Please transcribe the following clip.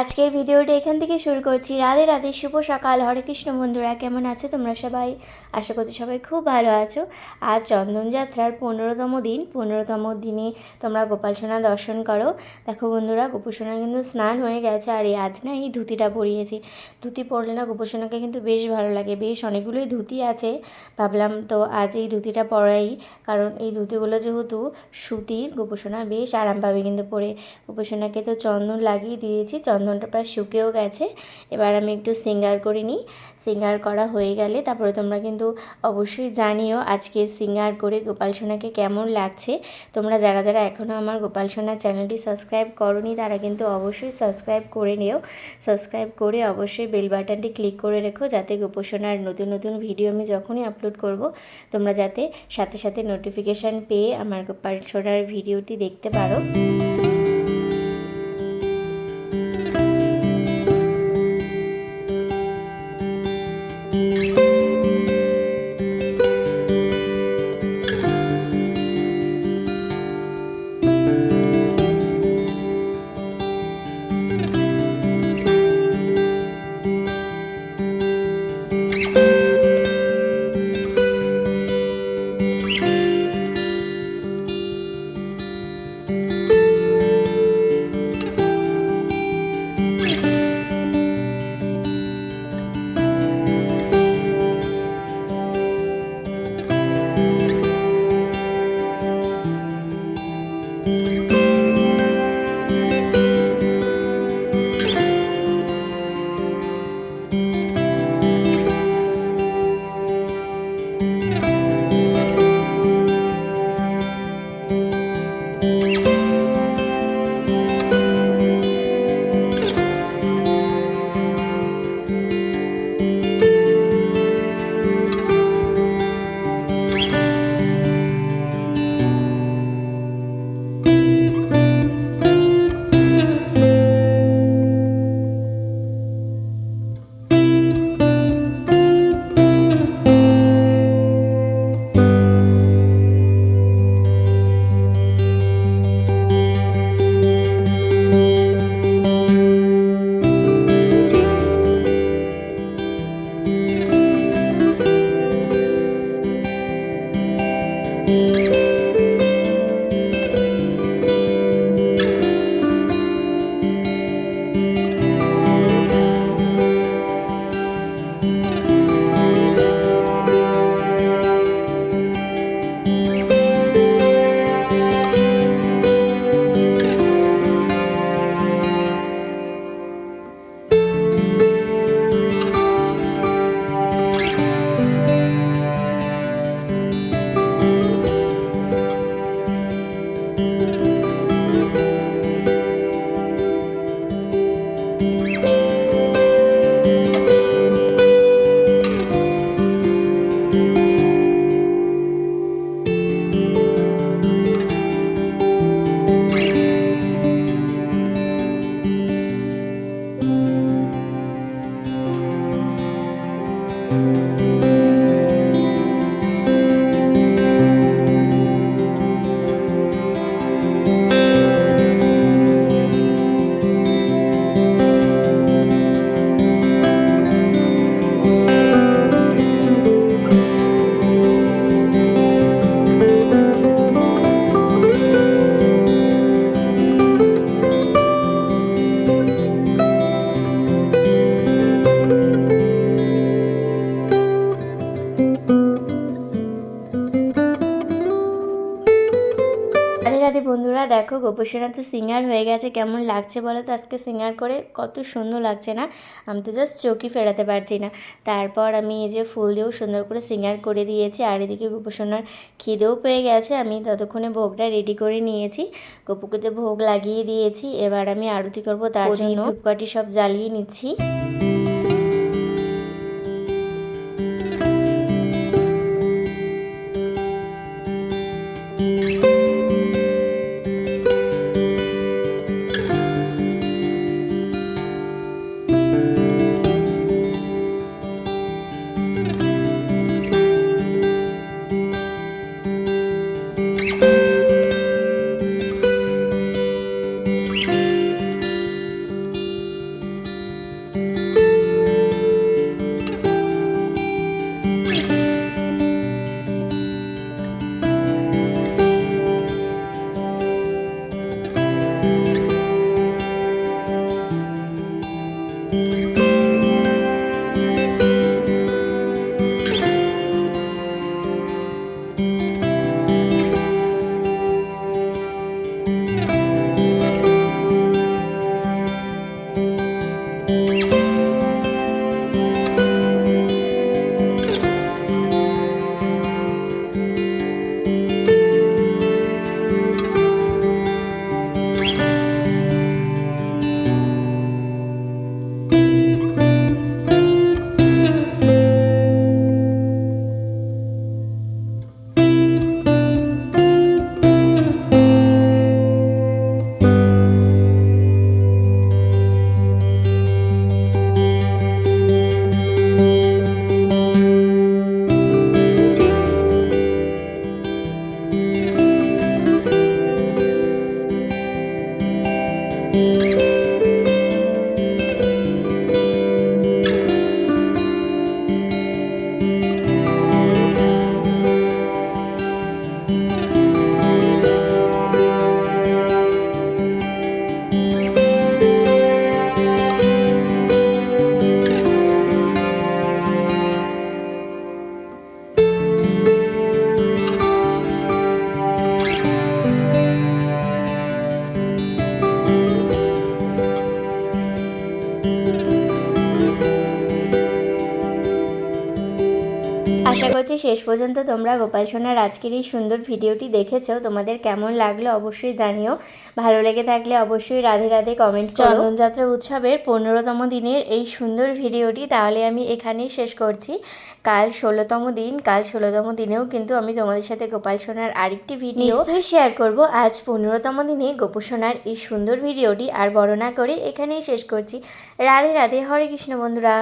আজকের ভিডিওটা এখান থেকে শুরু করছি। রাধে রাধে, শুভ সকাল। হরে কৃষ্ণ বন্ধুরা, কেমন আছো তোমরা সবাই? আশা করছি সবাই খুব ভালো আছো। আজ চন্দনযাত্রার পনেরোতম দিন। পনেরোতম দিনে তোমরা গোপাল সোনা দর্শন করো। দেখো বন্ধুরা গোপুসোনা কিন্তু স্নান হয়ে গেছে আর এই আজ না এই ধুতিটা পরিয়েছি। ধুতি পরলে না গোপুসোনাকে কিন্তু বেশ ভালো লাগে। বেশ অনেকগুলোই ধুতি আছে। ভাবলাম তো আজ এই ধুতিটা পরাই। কারণ এই ধুতিগুলো যেহেতু সুতির গোপুসোনা বেশ আরাম পাবে কিন্তু পরে। গোপুসোনাকে তো চন্দন লাগিয়ে দিয়েছি। চন্দনটা প্রায় শুকেও গেছে। এবার আমি একটু সিঙ্গার করে নিই। সিঙ্গার করা হয়ে গেলে তারপরে তোমরা কিন্তু অবশ্যই জানিও আজকে সিঙ্গার করে গোপাল সোনাকে কেমন লাগছে। তোমরা যারা যারা এখনও আমার গোপাল সোনার চ্যানেলটি সাবস্ক্রাইব করনি, তারা কিন্তু অবশ্যই সাবস্ক্রাইব করে নিও। সাবস্ক্রাইব করে অবশ্যই বেল বাটনটি ক্লিক করে রেখো যাতে গোপোষণার নতুন নতুন ভিডিও আমি যখনই আপলোড করব, তোমরা যাতে সাথে সাথে নোটিফিকেশান পেয়ে আমার গোপাল সোনার ভিডিওটি দেখতে পারো। বন্ধুরা দেখো গোপসোনা তো সিঙ্গার হয়ে গেছে। কেমন লাগছে বলো তো? আজকে সিঙ্গার করে কত সুন্দর লাগছে না? আমি তো জাস্ট চোখই ফেরাতে পারছি না। তারপর আমি এই যে ফুল দিয়েও সুন্দর করে সিঙ্গার করে দিয়েছি। আর এদিকে গোপসোনার খিদেও পেয়ে গেছে। আমি ততক্ষণে ভোগটা রেডি করে নিয়েছি। গপুকুতে ভোগ লাগিয়ে দিয়েছি। এবার আমি আরতি করব তার জন্য ধূপকাঠি সব জ্বালিয়ে নিচ্ছি। করছি শেষ পর্যন্ত তোমরা গোপাল সোনার আজকের এই সুন্দর ভিডিওটি দেখেছ। তোমাদের কেমন লাগল অবশ্যই জানিও। ভালো লেগে থাকলে অবশ্যই রাধে রাধে কমেন্ট করো। চন্দনযাত্রা উৎসবের পনেরোতম দিনের এই সুন্দর ভিডিওটি তাহলে আমি এখানেই শেষ করছি। কাল ষোলোতম দিন কাল ষোলোতম দিনেও কিন্তু আমি তোমাদের সাথে গোপাল সোনার আরেকটি ভিডিও নিশ্চয়ই শেয়ার করব। আজ পনেরোতম দিনে গোপু সোনার এই সুন্দর ভিডিওটি আর বড় না করে এখানেই শেষ করছি। রাধে রাধে হরে কৃষ্ণ বন্ধুরা।